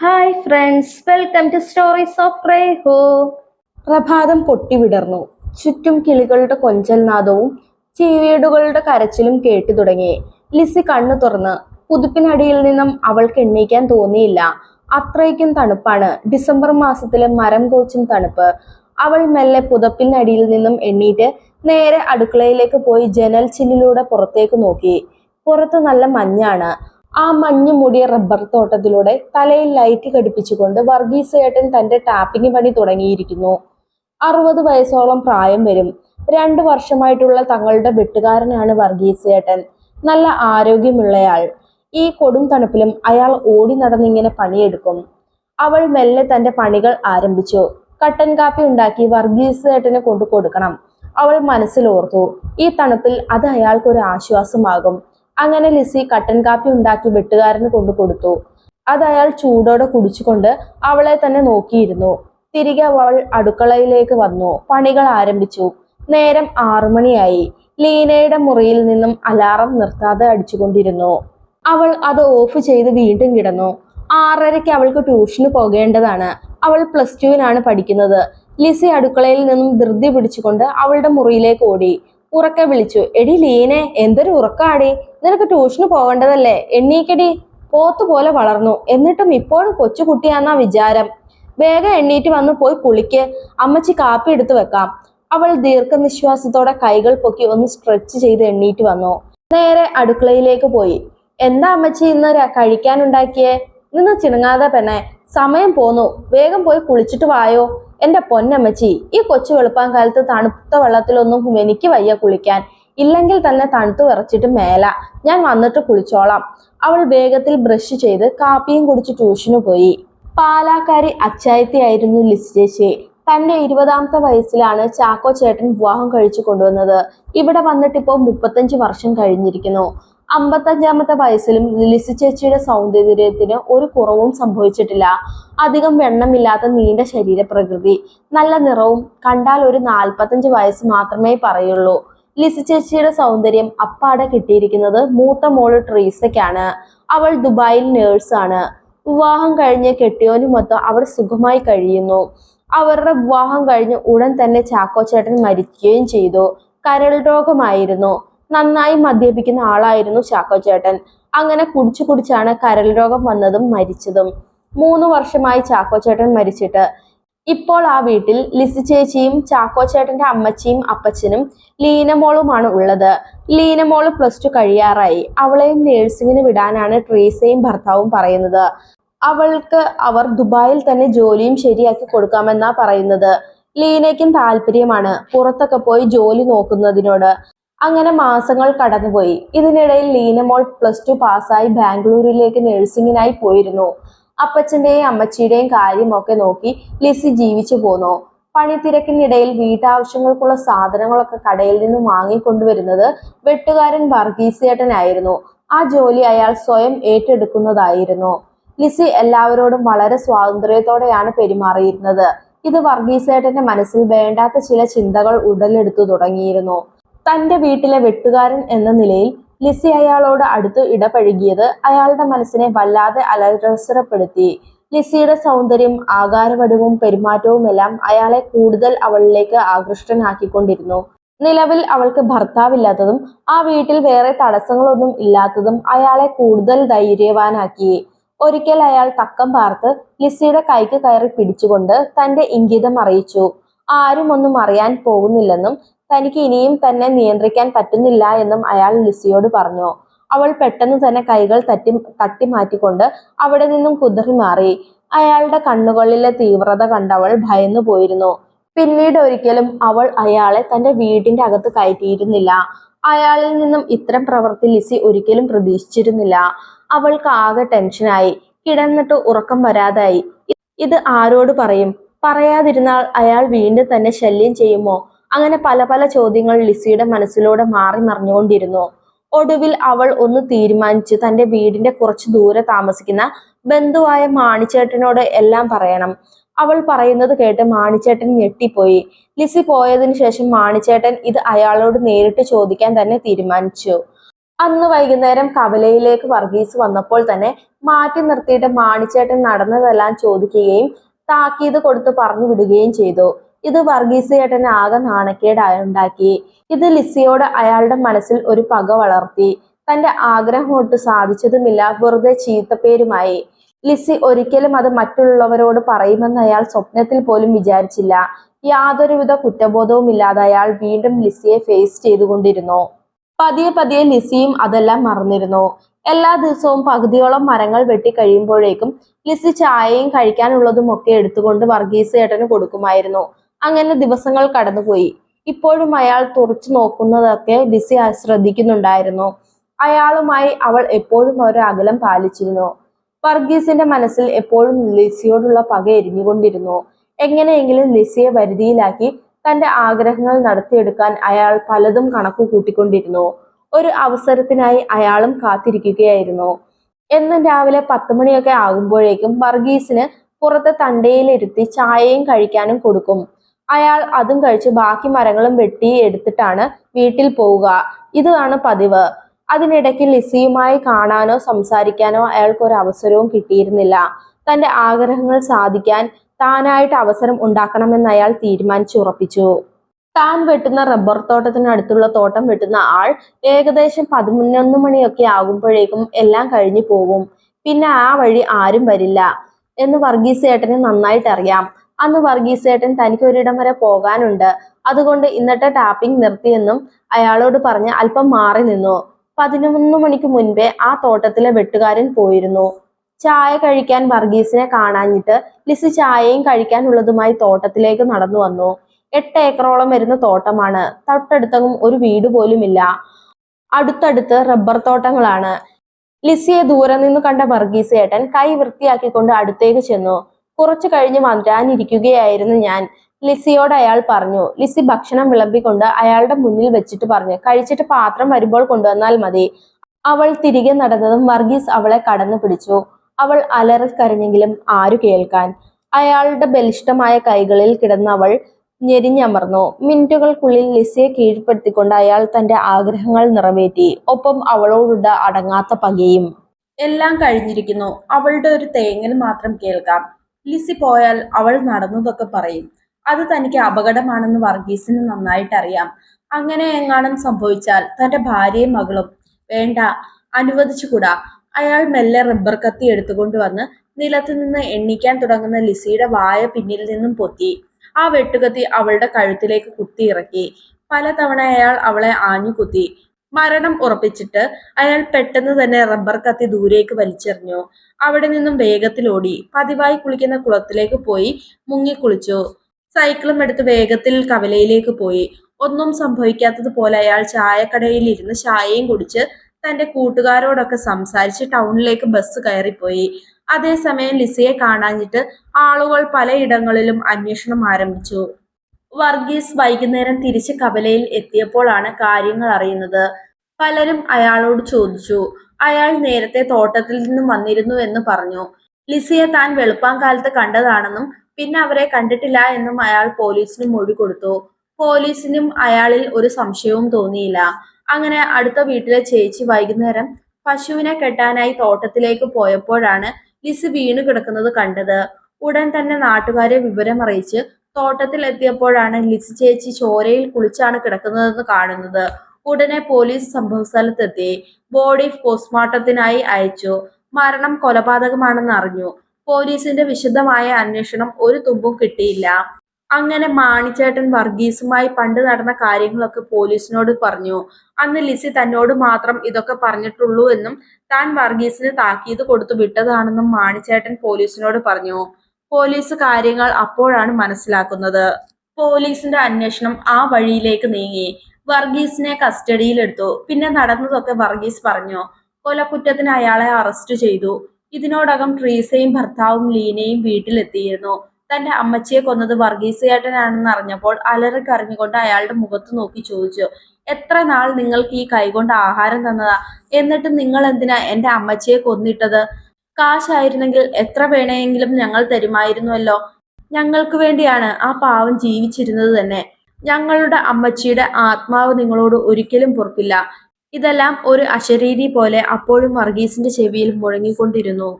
Hi friends welcome to stories of റേഹോ പ്രഭാതം പൊട്ടിവിടർന്നു. ചുറ്റും കിളികളുടെ കൊഞ്ചൽ നാദവും ചീവീടുകളുടെ കരച്ചിലും കേട്ടു തുടങ്ങി. ലിസി കണ്ണു തുറന്ന്. പുതുപ്പിനടിയിൽ നിന്നും അവൾക്ക് എണ്ണീക്കാൻ തോന്നിയില്ല. അത്രയ്ക്കും തണുപ്പാണ്. ഡിസംബർ മാസത്തിലെ മരം കോച്ചും തണുപ്പ്. അവൾ മെല്ലെ പുതപ്പിനടിയിൽ നിന്നും എണ്ണീറ്റ് നേരെ അടുക്കളയിലേക്ക് പോയി ജനൽ ചില്ലിലൂടെ പുറത്തേക്ക് നോക്കി. പുറത്ത് നല്ല മഞ്ഞാണ്. ആ മഞ്ഞു മൂടിയ റബ്ബർ തോട്ടത്തിലൂടെ തലയിൽ ലൈറ്റ് ഘടിപ്പിച്ചുകൊണ്ട് വർഗീസ് ഏട്ടൻ തന്റെ ടാപ്പിംഗ് പണി തുടങ്ങിയിരിക്കുന്നു. അറുപത് വയസ്സോളം പ്രായം വരും. രണ്ടു വർഷമായിട്ടുള്ള തങ്ങളുടെ വെട്ടുകാരനാണ് വർഗീസ് ഏട്ടൻ. നല്ല ആരോഗ്യമുള്ളയാൾ. ഈ കൊടും തണുപ്പിലും അയാൾ ഓടി നടന്നിങ്ങനെ പണിയെടുക്കും. അവൾ മെല്ലെ തന്റെ പണികൾ ആരംഭിച്ചു. കട്ടൻ കാപ്പി ഉണ്ടാക്കി ഏട്ടനെ കൊണ്ടു കൊടുക്കണം. അവൾ മനസ്സിലോർത്തു. ഈ തണുപ്പിൽ അത് അയാൾക്കൊരു ആശ്വാസമാകും. അങ്ങനെ ലിസി കട്ടൻ കാപ്പി ഉണ്ടാക്കി വെട്ടുകാരന് കൊണ്ടു കൊടുത്തു. അത് അയാൾ ചൂടോടെ കുടിച്ചുകൊണ്ട് അവളെ തന്നെ നോക്കിയിരുന്നു. തിരികെ അവൾ അടുക്കളയിലേക്ക് വന്നു. പണികൾ ആരംഭിച്ചു. നേരം ആറുമണിയായി. ലീനയുടെ മുറിയിൽ നിന്നും അലാറം നിർത്താതെ അടിച്ചുകൊണ്ടിരുന്നു. അവൾ അത് ഓഫ് ചെയ്ത് വീണ്ടും കിടന്നു. ആറരയ്ക്ക് അവൾക്ക് ട്യൂഷന് പോകേണ്ടതാണ്. അവൾ പ്ലസ് ടുവിനാണ് പഠിക്കുന്നത്. ലിസി അടുക്കളയിൽ നിന്നും ധൃതി പിടിച്ചുകൊണ്ട് അവളുടെ മുറിയിലേക്ക് ഓടി. ഉറക്കെ വിളിച്ചു. എടി ലീനെ എന്തൊരു ഉറക്കാടി. നിനക്ക് ട്യൂഷന് പോകേണ്ടതല്ലേ? എണ്ണീക്കടി. പോത്ത് പോലെ വളർന്നു. എന്നിട്ടും ഇപ്പോഴും കൊച്ചുകുട്ടിയാന്നാ വിചാരം. വേഗം എണ്ണീറ്റ് വന്ന് പോയി കുളിക്ക്. അമ്മച്ചി കാപ്പി എടുത്തു വെക്കാം. അവൾ ദീർഘനിശ്വാസത്തോടെ കൈകൾ പൊക്കി ഒന്ന് സ്ട്രെച്ച് ചെയ്ത് എണ്ണീറ്റ് വന്നു. നേരെ അടുക്കളയിലേക്ക് പോയി. എന്താ അമ്മച്ചി ഇന്ന് കഴിക്കാനുണ്ടാക്കിയേ? നിന്ന് ചിണുങ്ങാതെ പെണ്ണെ. സമയം പോന്നു. വേഗം പോയി കുളിച്ചിട്ട് വായോ. എന്റെ പൊന്നമ്മച്ചി ഈ കൊച്ചു വെളുപ്പാൻ കാലത്ത് തണുത്ത വെള്ളത്തിലൊന്നും എനിക്ക് വയ്യ കുളിക്കാൻ. ഇല്ലെങ്കിൽ തന്നെ തണുത്തു വിറച്ചിട്ട് മേല. ഞാൻ വന്നിട്ട് കുളിച്ചോളാം. അവൾ വേഗത്തിൽ ബ്രഷ് ചെയ്ത് കാപ്പിയും കുടിച്ച് ട്യൂഷന് പോയി. പാലാക്കാരി അച്ചായത്തിയായിരുന്നു ലിസ്റ്റേച്ചി തന്നെ ഇരുപതാമത്തെ വയസ്സിലാണ് ചാക്കോ ചേട്ടൻ വിവാഹം കഴിച്ചു കൊണ്ടുവന്നത്. ഇവിടെ വന്നിട്ട് ഇപ്പോൾ മുപ്പത്തഞ്ച് വർഷം കഴിഞ്ഞിരിക്കുന്നു. അമ്പത്തഞ്ചാമത്തെ വയസ്സിലും ലിസി ചേച്ചിയുടെ സൗന്ദര്യത്തിന് ഒരു കുറവും സംഭവിച്ചിട്ടില്ല. അധികം വെണ്ണമില്ലാത്ത നീണ്ട ശരീരപ്രകൃതി. നല്ല നിറവും കണ്ടാൽ ഒരു നാൽപ്പത്തഞ്ച് വയസ്സ് മാത്രമേ പറയുള്ളൂ. ലിസി ചേച്ചിയുടെ സൗന്ദര്യം അപ്പാടെ കിട്ടിയിരിക്കുന്നത് മൂത്ത മോൾ ട്രീസയ്ക്കാണ്. അവൾ ദുബായിൽ നേഴ്സാണ് വിവാഹം കഴിഞ്ഞ് കെട്ടിയോനുമൊത്ത് അവർ സുഖമായി കഴിയുന്നു. അവരുടെ വിവാഹം കഴിഞ്ഞ് ഉടൻ തന്നെ ചാക്കോ ചേട്ടൻ മരിക്കുകയും ചെയ്തു. കരൾ രോഗമായിരുന്നു. നന്നായി മദ്യപിക്കുന്ന ആളായിരുന്നു ചാക്കോ ചേട്ടൻ. അങ്ങനെ കുടിച്ചു കുടിച്ചാണ് കരൾ രോഗം വന്നതും മരിച്ചതും. മൂന്ന് വർഷമായി ചാക്കോ ചേട്ടൻ മരിച്ചിട്ട്. ഇപ്പോൾ ആ വീട്ടിൽ ലിസി ചേച്ചിയും ചാക്കോ ചേട്ടന്റെ അമ്മച്ചിയും അപ്പച്ചനും ലീനമോളുമാണ് ഉള്ളത്. ലീനമോൾ പ്ലസ് ടു കഴിയാറായി. അവളെയും നേഴ്സിങ്ങിന് വിടാനാണ് ട്രീസയും ഭർത്താവും പറയുന്നത്. അവൾക്ക് അവർ ദുബായിൽ തന്നെ ജോലിയും ശരിയാക്കി കൊടുക്കാമെന്നാ പറയുന്നത്. ലീനയ്ക്കും താല്പര്യമാണ്. പുറത്തൊക്കെ പോയി ജോലി നോക്കുന്നതിനോട്. അങ്ങനെ മാസങ്ങൾ കടന്നുപോയി. ഇതിനിടയിൽ ലീനമോൾ പ്ലസ് ടു പാസ്സായി ബാംഗ്ലൂരിലേക്ക് നഴ്സിംഗിനായി പോയിരുന്നു. അപ്പച്ചന്റെയും അമ്മച്ചിയുടെയും കാര്യമൊക്കെ നോക്കി ലിസി ജീവിച്ചു പോന്നു. പണിത്തിരക്കിനിടയിൽ വീട്ടാവശ്യങ്ങൾക്കുള്ള സാധനങ്ങളൊക്കെ കടയിൽ നിന്ന് വാങ്ങിക്കൊണ്ടുവരുന്നത് വെട്ടുകാരൻ വർഗീസേട്ടനായിരുന്നു. ആ ജോലി അയാൾ സ്വയം ഏറ്റെടുക്കുന്നതായിരുന്നു. ലിസി എല്ലാവരോടും വളരെ സ്വാതന്ത്ര്യത്തോടെയാണ് പെരുമാറിയിരുന്നത്. ഇത് വർഗീസേട്ടന്റെ മനസ്സിൽ വേണ്ടാത്ത ചില ചിന്തകൾ ഉടലെടുത്തു തുടങ്ങിയിരുന്നു. തന്റെ വീട്ടിലെ വെട്ടുകാരൻ എന്ന നിലയിൽ ലിസി അയാളോട് അടുത്ത് ഇടപഴകിയത് അയാളുടെ മനസ്സിനെ വല്ലാതെ അലരസരപ്പെടുത്തി. ലിസിയുടെ സൗന്ദര്യം ആകാരവടിവും പെരുമാറ്റവും എല്ലാം അയാളെ കൂടുതൽ അവളിലേക്ക് ആകൃഷ്ടനാക്കിക്കൊണ്ടിരുന്നു. നിലവിൽ അവൾക്ക് ഭർത്താവില്ലാത്തതും ആ വീട്ടിൽ വേറെ തടസ്സങ്ങളൊന്നും ഇല്ലാത്തതും അയാളെ കൂടുതൽ ധൈര്യവാനാക്കി. ഒരിക്കൽ അയാൾ തക്കം പാർത്ത് ലിസിയുടെ കൈക്ക് കയറി പിടിച്ചുകൊണ്ട് തന്റെ ഇംഗിതം അറിയിച്ചു. ആരും ഒന്നും അറിയാൻ പോകുന്നില്ലെന്നും തനിക്ക് ഇനിയും തന്നെ നിയന്ത്രിക്കാൻ പറ്റുന്നില്ല എന്നും അയാൾ ലിസിയോട് പറഞ്ഞു. അവൾ പെട്ടെന്ന് തന്നെ കൈകൾ തട്ടി തട്ടി മാറ്റിക്കൊണ്ട് അവിടെ നിന്നും കുതിറി മാറി. അയാളുടെ കണ്ണുകളിലെ തീവ്രത കണ്ടവൾ ഭയന്നു പോയിരുന്നു. പിന്നീട് ഒരിക്കലും അവൾ അയാളെ തന്റെ വീടിന്റെ അകത്ത് കയറ്റിയിരുന്നില്ല. അയാളിൽ നിന്നും ഇത്തരം പ്രവൃത്തി ലിസി ഒരിക്കലും പ്രതീക്ഷിച്ചിരുന്നില്ല. അവൾക്ക് ആകെ ടെൻഷനായി കിടന്നിട്ട് ഉറക്കം വരാതായി. ഇത് ആരോട് പറയും? പറയാതിരുന്നാൽ അയാൾ വീണ്ടും തന്നെ ശല്യം ചെയ്യുമോ? അങ്ങനെ പല പല ചോദ്യങ്ങൾ ലിസിയുടെ മനസ്സിലൂടെ മാറി മറിഞ്ഞുകൊണ്ടിരുന്നു. ഒടുവിൽ അവൾ ഒന്ന് തീരുമാനിച്ച് തന്റെ വീടിന്റെ കുറച്ച് ദൂരെ താമസിക്കുന്ന ബന്ധുവായ മാണിച്ചേട്ടനോട് എല്ലാം പറയണം. അവൾ പറയുന്നത് കേട്ട് മാണിച്ചേട്ടൻ ഞെട്ടിപ്പോയി. ലിസി പോയതിനു ശേഷം മാണിച്ചേട്ടൻ ഇത് അയാളോട് നേരിട്ട് ചോദിക്കാൻ തന്നെ തീരുമാനിച്ചു. അന്ന് വൈകുന്നേരം കവലയിലേക്ക് വർഗീസ് വന്നപ്പോൾ തന്നെ മാറ്റി നിർത്തിയിട്ട് മാണിച്ചേട്ടൻ നടന്നതെല്ലാം ചോദിക്കുകയും താക്കീത് കൊടുത്ത് പറഞ്ഞു വിടുകയും ചെയ്തു. ഇത് വർഗീസ് ചേട്ടന് ആകെ നാണക്കേടായുണ്ടാക്കി ഇത് ലിസിയോട് അയാളുടെ മനസ്സിൽ ഒരു പക വളർത്തി. തന്റെ ആഗ്രഹം ഒട്ട് സാധിച്ചതുമില്ല. വെറുതെ ചീത്തപ്പേരുമായി. ലിസി ഒരിക്കലും അത് മറ്റുള്ളവരോട് പറയുമെന്ന് അയാൾ സ്വപ്നത്തിൽ പോലും വിചാരിച്ചില്ല. യാതൊരുവിധ കുറ്റബോധവും ഇല്ലാതെ അയാൾ വീണ്ടും ലിസിയെ ഫേസ് ചെയ്തുകൊണ്ടിരുന്നു. പതിയെ പതിയെ ലിസിയും അതെല്ലാം മറന്നിരുന്നു. എല്ലാ ദിവസവും പകുതിയോളം മരങ്ങൾ വെട്ടി കഴിയുമ്പോഴേക്കും ലിസി ചായയും കഴിക്കാനുള്ളതും ഒക്കെ എടുത്തുകൊണ്ട് വർഗീസ് ചേട്ടന് കൊടുക്കുമായിരുന്നു. അങ്ങനെ ദിവസങ്ങൾ കടന്നുപോയി. ഇപ്പോഴും അയാൾ തുറച്ചു നോക്കുന്നതൊക്കെ ലിസി ശ്രദ്ധിക്കുന്നുണ്ടായിരുന്നു അയാളുമായി അവൾ എപ്പോഴും ഒരു അകലം പാലിച്ചിരുന്നു. വർഗീസിന്റെ മനസ്സിൽ എപ്പോഴും ലിസിയോടുള്ള പക എരിഞ്ഞുകൊണ്ടിരുന്നു. എങ്ങനെയെങ്കിലും ലിസിയെ വരുതിയിലാക്കി തന്റെ ആഗ്രഹങ്ങൾ നടത്തിയെടുക്കാൻ അയാൾ പലതും കണക്കു കൂട്ടിക്കൊണ്ടിരുന്നു ഒരു അവസരത്തിനായി അയാളും കാത്തിരിക്കുകയായിരുന്നു. എന്നും രാവിലെ പത്ത് മണിയൊക്കെ ആകുമ്പോഴേക്കും വർഗീസിന് പുറത്തെ തണ്ടയിലിരുത്തി ചായയും കഴിക്കാനും കൊടുക്കും. അയാൾ അതും കഴിച്ച് ബാക്കി മരങ്ങളും വെട്ടി എടുത്തിട്ടാണ് വീട്ടിൽ പോവുക. ഇതാണ് പതിവ്. അതിനിടയ്ക്ക് ലിസിയുമായി കാണാനോ സംസാരിക്കാനോ അയാൾക്ക് ഒരു അവസരവും കിട്ടിയിരുന്നില്ല. തന്റെ ആഗ്രഹങ്ങൾ സാധിക്കാൻ താനായിട്ട് അവസരം ഉണ്ടാക്കണമെന്ന് അയാൾ തീരുമാനിച്ചുറപ്പിച്ചു. താൻ വെട്ടുന്ന റബ്ബർ തോട്ടത്തിനടുത്തുള്ള തോട്ടം വെട്ടുന്ന ആൾ ഏകദേശം പതിനൊന്ന് മണിയൊക്കെ ആകുമ്പോഴേക്കും എല്ലാം കഴിഞ്ഞു പോകും. പിന്നെ ആ വഴി ആരും വരില്ല എന്ന് വർഗീസ് ഏട്ടന് നന്നായിട്ട് അറിയാം. അന്ന് വർഗീസ് ഏട്ടൻ തനിക്ക് ഒരിടം വരെ പോകാനുണ്ട്. അതുകൊണ്ട് ഇന്നത്തെ ടാപ്പിംഗ് നിർത്തിയെന്നും അയാളോട് പറഞ്ഞ് അല്പം മാറി നിന്നു. പതിനൊന്ന് മണിക്ക് മുൻപേ ആ തോട്ടത്തിലെ വെട്ടുകാരൻ പോയിരുന്നു. ചായ കഴിക്കാൻ വർഗീസിനെ കാണാഞ്ഞിട്ട് ലിസ് ചായയും കഴിക്കാനുള്ളതുമായി തോട്ടത്തിലേക്ക് നടന്നു വന്നു. എട്ട് ഏക്കറോളം വരുന്ന തോട്ടമാണ്. തൊട്ടടുത്തും ഒരു വീട് പോലുമില്ല അടുത്തടുത്ത് റബ്ബർ തോട്ടങ്ങളാണ്. ലിസിയെ ദൂരെ നിന്ന് കണ്ട വർഗീസ് ഏട്ടൻ കൈ വൃത്തിയാക്കിക്കൊണ്ട് അടുത്തേക്ക് ചെന്നു. കുറച്ചു കഴിഞ്ഞ് വരാനിരിക്കുകയായിരുന്നു ഞാൻ. ലിസിയോട് അയാൾ പറഞ്ഞു ലിസി ഭക്ഷണം വിളമ്പിക്കൊണ്ട് അയാളുടെ മുന്നിൽ വെച്ചിട്ട് പറഞ്ഞു കഴിച്ചിട്ട് പാത്രം വരുമ്പോൾ കൊണ്ടുവന്നാൽ മതി അവൾ തിരികെ നടന്നതും വർഗീസ് അവളെ കടന്നു പിടിച്ചു. അവൾ അലറിക്കരഞ്ഞെങ്കിലും ആരു കേൾക്കാൻ. അയാളുടെ ബലിഷ്ടമായ കൈകളിൽ കിടന്ന അവൾ ഞെരിഞ്ഞമർന്നു. മിനിറ്റുകൾക്കുള്ളിൽ ലിസയെ കീഴ്പ്പെടുത്തിക്കൊണ്ട് അയാൾ തന്റെ ആഗ്രഹങ്ങൾ നിറവേറ്റി. ഒപ്പം അവളോടുള്ള അടങ്ങാത്ത പകയും. എല്ലാം കഴിഞ്ഞിരിക്കുന്നു. അവളുടെ ഒരു തേങ്ങൽ മാത്രം കേൾക്കാം. ലിസി പോയാൽ അവൾ നടന്നതൊക്കെ പറയും. അത് തനിക്ക് അപകടമാണെന്ന് വർഗീസിന് നന്നായിട്ടറിയാം. അങ്ങനെ എങ്ങാനും സംഭവിച്ചാൽ തന്റെ ഭാര്യയും മകളും വേണ്ട അനുവദിച്ചുകൂടാ. അയാൾ മെല്ലെ റബ്ബർ കത്തി എടുത്തുകൊണ്ട് വന്ന് നിലത്തു നിന്ന് എണ്ണിക്കാൻ തുടങ്ങുന്ന ലിസിയുടെ വായ പിന്നിൽ നിന്നും പൊത്തി. ആ വെട്ടുകത്തി അവളുടെ കഴുത്തിലേക്ക് കുത്തി ഇറക്കി പലതവണ അയാൾ അവളെ ആഞ്ഞു കുത്തി മരണം ഉറപ്പിച്ചിട്ട് അയാൾ പെട്ടെന്ന് തന്നെ റബ്ബർ കത്തി ദൂരേക്ക് വലിച്ചെറിഞ്ഞു. അവിടെ നിന്നും വേഗത്തിലോടി. പതിവായി കുളിക്കുന്ന കുളത്തിലേക്ക് പോയി മുങ്ങിക്കുളിച്ചു. സൈക്കിളും എടുത്ത് വേഗത്തിൽ കവലയിലേക്ക് പോയി. ഒന്നും സംഭവിക്കാത്തതുപോലെ അയാൾ ചായക്കടയിൽ ഇരുന്ന് ചായയും കുടിച്ച് തന്റെ കൂട്ടുകാരോടൊക്കെ സംസാരിച്ച് ടൗണിലേക്ക് ബസ് കയറിപ്പോയി. അതേസമയം ലിസയെ കാണാഞ്ഞിട്ട് ആളുകൾ പലയിടങ്ങളിലും അന്വേഷണം ആരംഭിച്ചു. വർഗീസ് വൈകുന്നേരം തിരിച്ച് കവലയിൽ എത്തിയപ്പോഴാണ് കാര്യങ്ങൾ അറിയുന്നത്. പലരും അയാളോട് ചോദിച്ചു അയാൾ നേരത്തെ തോട്ടത്തിൽ നിന്നും വന്നിരുന്നു എന്ന് പറഞ്ഞു. ലിസിയെ താൻ വെളുപ്പാങ്കാലത്ത് കണ്ടതാണെന്നും പിന്നെ അവരെ കണ്ടിട്ടില്ല എന്നും അയാൾ പോലീസിന് മൊഴി കൊടുത്തു. പോലീസിനും അയാളിൽ ഒരു സംശയവും തോന്നിയില്ല. അങ്ങനെ അടുത്ത വീട്ടിലെ ചേച്ചി വൈകുന്നേരം പശുവിനെ കെട്ടാനായി തോട്ടത്തിലേക്ക് പോയപ്പോഴാണ് ലിസി വീണു കിടക്കുന്നത് കണ്ടത്. ഉടൻ തന്നെ നാട്ടുകാരെ വിവരം അറിയിച്ച് തോട്ടത്തിൽ എത്തിയപ്പോഴാണ് ലിസ് ചേച്ചി ചോരയിൽ കുളിച്ചാണ് കിടക്കുന്നതെന്ന് കാണുന്നത്. ഉടനെ പോലീസ് സംഭവസ്ഥലത്തെത്തി. ബോഡി പോസ്റ്റ്മോർട്ടത്തിനായി അയച്ചു. മരണം കൊലപാതകമാണെന്ന് അറിഞ്ഞു. പോലീസിന്റെ വിശദമായ അന്വേഷണം ഒരു തുമ്പും കിട്ടിയില്ല. അങ്ങനെ മാണിച്ചേട്ടൻ വർഗീസുമായി പണ്ട് നടന്ന കാര്യങ്ങളൊക്കെ പോലീസിനോട് പറഞ്ഞു. അന്ന് ലിസി തന്നോട് മാത്രം ഇതൊക്കെ പറഞ്ഞിട്ടുള്ളൂ എന്നും താൻ വർഗീസിന് താക്കീത് കൊടുത്തു വിട്ടതാണെന്നും മാണിച്ചേട്ടൻ പോലീസിനോട് പറഞ്ഞു. പോലീസ് കാര്യങ്ങൾ അപ്പോഴാണ് മനസ്സിലാക്കുന്നത്. പോലീസിന്റെ അന്വേഷണം ആ വഴിയിലേക്ക് നീങ്ങി. വർഗീസിനെ കസ്റ്റഡിയിലെടുത്തു. പിന്നെ നടന്നതൊക്കെ വർഗീസ് പറഞ്ഞു. കൊലക്കുറ്റത്തിന് അയാളെ അറസ്റ്റ് ചെയ്തു. ഇതിനോടകം ട്രീസയും ഭർത്താവും ലീനയും വീട്ടിലെത്തിയിരുന്നു. തന്റെ അമ്മച്ചിയെ കൊന്നത് വർഗീസേട്ടനാണെന്ന് അറിഞ്ഞപ്പോൾ അലറിക്കറിഞ്ഞുകൊണ്ട് അയാളുടെ മുഖത്ത് നോക്കി ചോദിച്ചു എത്ര നാൾ നിങ്ങൾക്ക് ഈ കൈകൊണ്ട് ആഹാരം തന്നതാ? എന്നിട്ട് നിങ്ങൾ എന്തിനാ എന്റെ അമ്മച്ചിയെ കൊന്നിട്ടത്? കാശായിരുന്നെങ്കിൽ എത്ര വേണമെങ്കിലും ഞങ്ങൾ തരുമായിരുന്നുവല്ലോ ഞങ്ങൾക്ക് വേണ്ടിയാണ് ആ പാവം ജീവിച്ചിരുന്നത് തന്നെ. ഞങ്ങളുടെ അമ്മച്ചിയുടെ ആത്മാവ് നിങ്ങളോട് ഒരിക്കലും പൊറുക്കില്ല. ഇതെല്ലാം ഒരു അശരീരി പോലെ അപ്പോഴും വർഗീസിന്റെ ചെവിയിൽ മുഴങ്ങിക്കൊണ്ടിരുന്നു.